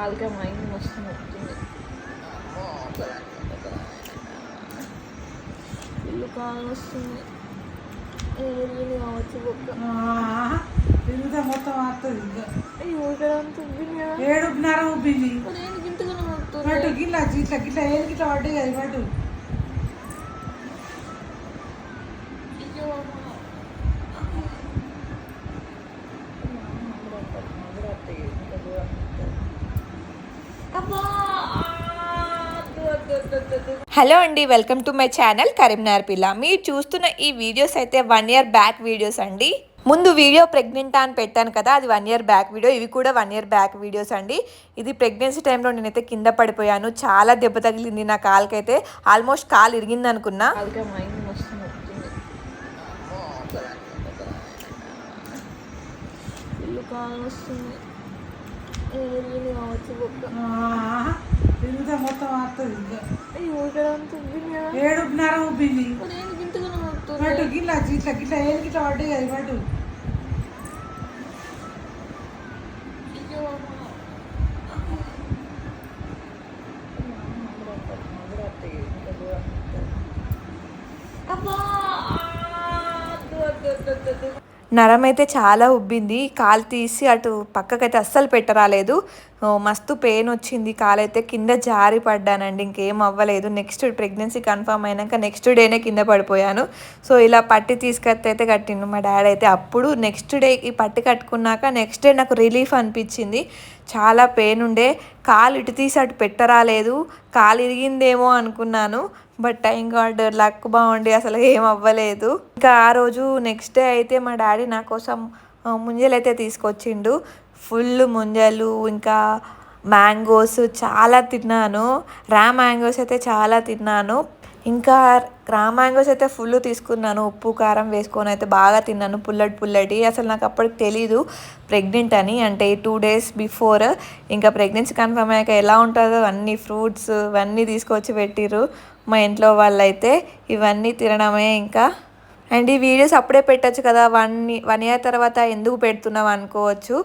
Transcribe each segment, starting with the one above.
కాలుకే mind మస్తు నొప్పుతుంది ఇల్లు కాలు వస్తుంది ఎరిగింది కావచ్చు తిరుగుతా మొత్తం వస్తుంది అంత ఉబ్బింది కదా. ఏడున్నర ఉబ్బింది? నొప్పుతుంది గిట్లా ఇట్లా గిట్లా ఏది గిట్లా పడ్డాయి పట్టు. హలో అండి welcome to my channel Karimnagar పిల్ల. మీరు చూస్తున్న ఈ వీడియోస్ అయితే వన్ ఇయర్ బ్యాక్ వీడియోస్ అండి. ముందు వీడియో ప్రెగ్నెంట్ అని పెట్టాను కదా అది వన్ ఇయర్ బ్యాక్ వీడియో. ఇవి కూడా వన్ ఇయర్ బ్యాక్ వీడియోస్ అండి. ఇది ప్రెగ్నెన్సీ టైంలో నేనైతే కింద పడిపోయాను. చాలా దెబ్బ తగిలింది నా కాలుకైతే. ఆల్మోస్ట్ కాలు ఇరిగింది అనుకున్నా. కాలు వస్తుంది. తిరుగుతా మొత్తం కదా ఏడున్నర ఉబ్బింది గిట్లా గిట్లా ఏది గిట్లా పడ్డాయి అది పట్టు. నరం అయితే చాలా ఉబ్బింది. కాలు తీసి అటు పక్కకైతే అస్సలు పెట్టరాలేదు. మస్తు పెయిన్ వచ్చింది. కాలు అయితే కింద జారి పడ్డానండి. ఇంకేం అవ్వలేదు. నెక్స్ట్ ప్రెగ్నెన్సీ కన్ఫర్మ్ అయినాక నెక్స్ట్ డేనే కింద పడిపోయాను. సో ఇలా పట్టి తీసుకొస్తే అయితే కట్టిండు మా డాడీ అయితే. అప్పుడు నెక్స్ట్ డే ఈ పట్టి కట్టుకున్నాక నెక్స్ట్ డే నాకు రిలీఫ్ అనిపించింది. చాలా పెయిన్ ఉండే. కాలు ఇటు తీసి అటు పెట్టరాలేదు. కాలు ఇరిగిందేమో అనుకున్నాను. బట్ టైం గాడ్ లక్ బాగుండి అసలు ఏం అవ్వలేదు. ఇంకా ఆ రోజు నెక్స్ట్ డే అయితే మా డాడీ నా కోసం ముంజలు అయితే తీసుకొచ్చిండు. ఫుల్ ముంజలు ఇంకా మ్యాంగోస్ చాలా తిన్నాను. రా మ్యాంగోస్ అయితే చాలా తిన్నాను. ఇంకా రా మ్యాంగోస్ అయితే ఫుల్ తీసుకున్నాను. ఉప్పు కారం వేసుకొని అయితే బాగా తిన్నాను. పుల్లటి పుల్లటి. అసలు నాకు అప్పటికి తెలీదు ప్రెగ్నెంట్ అని. అంటే టూ డేస్ బిఫోర్ ఇంకా ప్రెగ్నెన్సీ కన్ఫర్మ్ అయ్యాక ఎలా ఉంటుందో అన్ని ఫ్రూట్స్ ఇవన్నీ తీసుకొచ్చి పెట్టిర్రు మా ఇంట్లో వాళ్ళైతే. ఇవన్నీ తినడమే ఇంకా. అండ్ ఈ వీడియోస్ అప్పుడే పెట్టచ్చు కదా. వన్ వన్ ఇయర్ తర్వాత ఎందుకు పెడుతున్నాం అనుకోవచ్చు.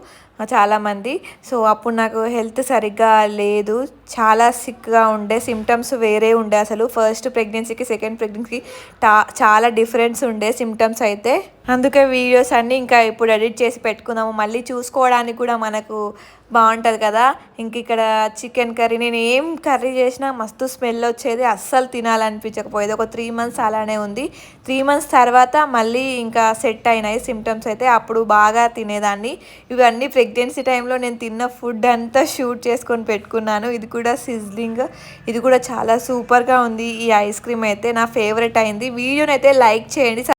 చాలామంది. సో అప్పుడు నాకు హెల్త్ సరిగ్గా లేదు. చాలా సిక్గా ఉండే. సిమ్టమ్స్ వేరే ఉండే అసలు. ఫస్ట్ ప్రెగ్నెన్సీకి సెకండ్ ప్రెగ్నెన్సీకి టా చాలా డిఫరెన్స్ ఉండే సిమ్టమ్స్ అయితే. అందుకే వీడియోస్ అన్నీ ఇంకా ఇప్పుడు ఎడిట్ చేసి పెట్టుకున్నాము. మళ్ళీ చూసుకోవడానికి కూడా మనకు బాగుంటుంది కదా. ఇంక ఇక్కడ చికెన్ కర్రీ నేను ఏం కర్రీ చేసినా మస్తు స్మెల్ వచ్చేది. అస్సలు తినాలనిపించకపోయేది. ఒక త్రీ మంత్స్ అలానే ఉంది. త్రీ మంత్స్ తర్వాత మళ్ళీ ఇంకా సెట్ అయినాయి సిమ్టమ్స్ అయితే. అప్పుడు బాగా తినేదాన్ని. ఇవన్నీ ప్రెగ్నెన్సీ టైంలో నేను తిన్న ఫుడ్ అంతా షూట్ చేసుకొని పెట్టుకున్నాను. ఇది కూడా సిజ్లింగ్ ఇది కూడా చాలా సూపర్గా ఉంది. ఈ ఐస్ క్రీమ్ అయితే నా ఫేవరెట్ అయింది. వీడియోనైతే లైక్ చేయండి.